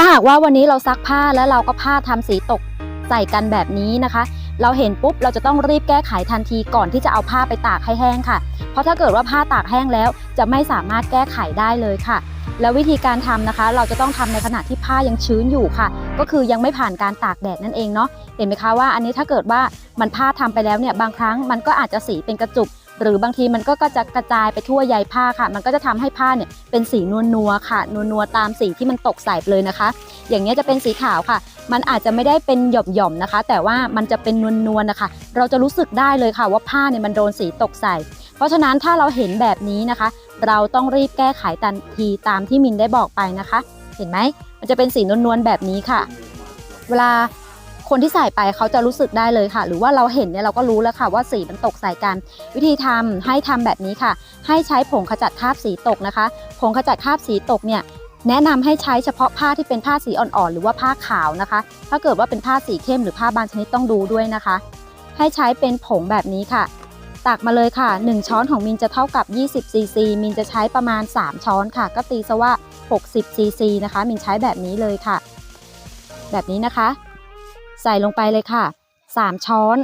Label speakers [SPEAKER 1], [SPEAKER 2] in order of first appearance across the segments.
[SPEAKER 1] ถ้าหากว่าวันนี้เราซักผ้าแล้วเราก็ผ้าทำสีตกใส่กันแบบนี้นะคะ เราเห็นปุ๊บเราจะต้องรีบแก้ไขทันทีก่อนที่จะเอาผ้าไปตากให้แห้งค่ะ เพราะถ้าเกิดว่าผ้าตากแห้งแล้ว จะไม่สามารถแก้ไขได้เลยค่ะ แล้ววิธีการทำนะคะ เราจะต้องทำในขณะที่ผ้ายังชื้นอยู่ค่ะ ก็คือยังไม่ผ่านการตากแดดนั่นเองเนาะเห็นไหมคะว่าอันนี้ถ้าเกิดว่ามันผ้าทำไปแล้วเนี่ยบางครั้งมันก็อาจจะสีเป็นกระจุก หรือบางทีมันก็จะกระจายไปทั่วใยผ้าค่ะ มันก็จะทำให้ผ้าเนี่ยเป็นสีนวลนัวค่ะนวลนัวตามสีที่มันตกใส่ไปเลยนะคะ อย่างนี้ยจะเป็นสีขาวค่ะ มันอาจจะไม่ได้เป็นหย่อมๆนะคะ แต่ว่ามันจะเป็นนวลๆนะคะ เราจะรู้สึกได้เลยค่ะว่าผ้าเนี่ยมันโดนสีตกใส่ เพราะฉะนั้นถ้าเราเห็นแบบนี้นะคะ เราต้องรีบแก้ไขทันทีตามที่มินได้บอกไปนะคะ เห็นไหมมันจะเป็นสีนวลๆแบบนี้ค่ะ เวลา คนที่ใส่ไปเขาจะรู้สึกได้เลยค่ะ หรือว่าเราเห็นเนี่ยเราก็รู้แล้วค่ะว่าสีมันตกใส่กัน วิธีทำให้ทำแบบนี้ค่ะ ให้ใช้ผงขจัดคราบสีตกนะคะ ผงขจัดคราบสีตกเนี่ยแนะนำให้ใช้เฉพาะผ้าที่เป็นผ้าสีอ่อนๆหรือว่าผ้าขาวนะคะ ถ้าเกิดว่าเป็นผ้าสีเข้มหรือผ้าบางชนิดต้องดูด้วยนะคะ ให้ใช้เป็นผงแบบนี้ค่ะ ตักมาเลยค่ะ 1 ช้อนของมินจะเท่ากับ 20ซีซีมินจะใช้ประมาณ 3 ช้อนค่ะ ก็ตีซะว่า 60ซีซีนะคะ มินใช้แบบนี้เลยค่ะ แบบนี้นะคะ ใส่ลงไปเลยค่ะ 3 ช้อน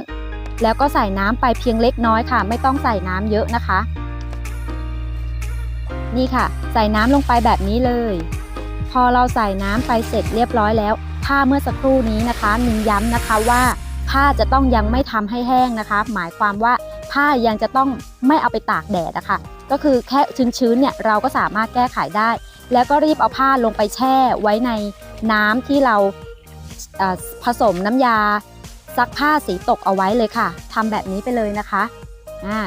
[SPEAKER 1] แล้วก็ใส่น้ำไปเพียงเล็กน้อยค่ะ ไม่ต้องใส่น้ำเยอะนะคะ นี่ค่ะ ใส่น้ำลงไปแบบนี้เลย พอเราใส่น้ำไปเสร็จเรียบร้อยแล้วผ้าเมื่อสักครู่นี้นะคะมินย้ำนะคะว่าผ้าจะต้องยังไม่ทำให้แห้งนะคะ หมายความว่าผ้ายังจะต้องไม่เอาไปตากแดดนะคะ ก็คือแค่ชื้นๆเนี่ยเราก็สามารถแก้ไขได้ แล้วก็รีบเอาผ้าลงไปแช่ไว้ในน้ำที่เรา ผสมน้ำยาซักผ้าสีตกเอาไว้เลยค่ะทำแบบนี้ไปเลยนะคะ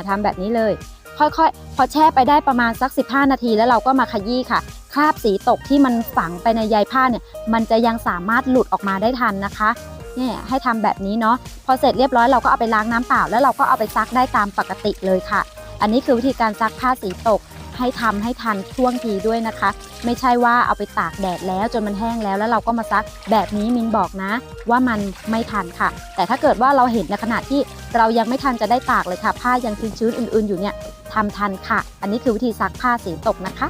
[SPEAKER 1] ทำแบบนี้เลย ค่อยๆ พอแช่ไปได้ประมาณสัก 15 นาทีแล้วเราก็มาขยี้ค่ะ คราบสีตกที่มันฝังไปในใยผ้าเนี่ย มันจะยังสามารถหลุดออกมาได้ทันนะคะเนี่ยให้ทำแบบนี้เนาะ พอเสร็จเรียบร้อยเราก็เอาไปล้างน้ำเปล่า แล้วเราก็เอาไปซักได้ตามปกติเลยค่ะ อันนี้คือวิธีการซักผ้าสีตก ให้ทำให้ทันช่วงทีด้วยนะคะ ไม่ใช่ว่าเอาไปตากแดดแล้วจนมันแห้งแล้วแล้วเราก็มาซักแบบนี้มินบอกนะ ว่ามันไม่ทันค่ะ แต่ถ้าเกิดว่าเราเห็นในขณะที่เรายังไม่ทันจะได้ตากเลยค่ะ ผ้ายังชื้นๆอื่น ๆอยู่เนี่ยทำทันค่ะ อันนี้คือวิธีซักผ้าสีตกนะคะ